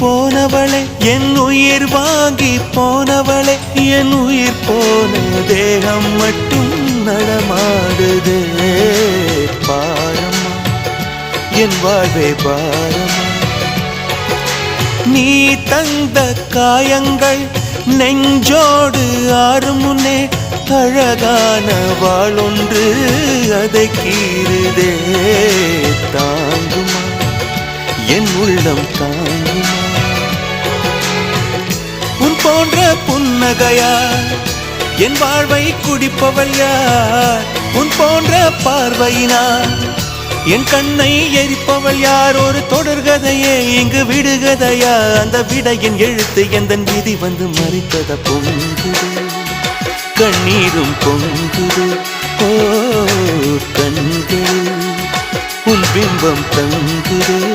போனவளே என் உயிர் வாங்கி போனவளே என் உயிர் போன தேகம் மட்டும் நடமாடுது. பாரம்மா என் வாழ்வே பாரம்மா. நீ தந்த காயங்கள் நெஞ்சோடு ஆறும் முன்னே அழகான வாழொன்று அதை கீறுதே. தாங்குமா என் உள்ளம் தான். போன்ற புன்னகையா என் வாழ்வை குடிப்பவள் யார்? உன் போன்ற பார்வையினார். என் கண்ணை எரிப்பவள் யார்? ஒரு தொடர்கதையே இங்கு விடுகதையா? அந்த விடையின் எழுத்து எந்த விதி வந்து மறித்தத பொங்குது. கண்ணீரும் பொங்குது. ஓ கண்கள். உன் பிம்பம் தங்குதே.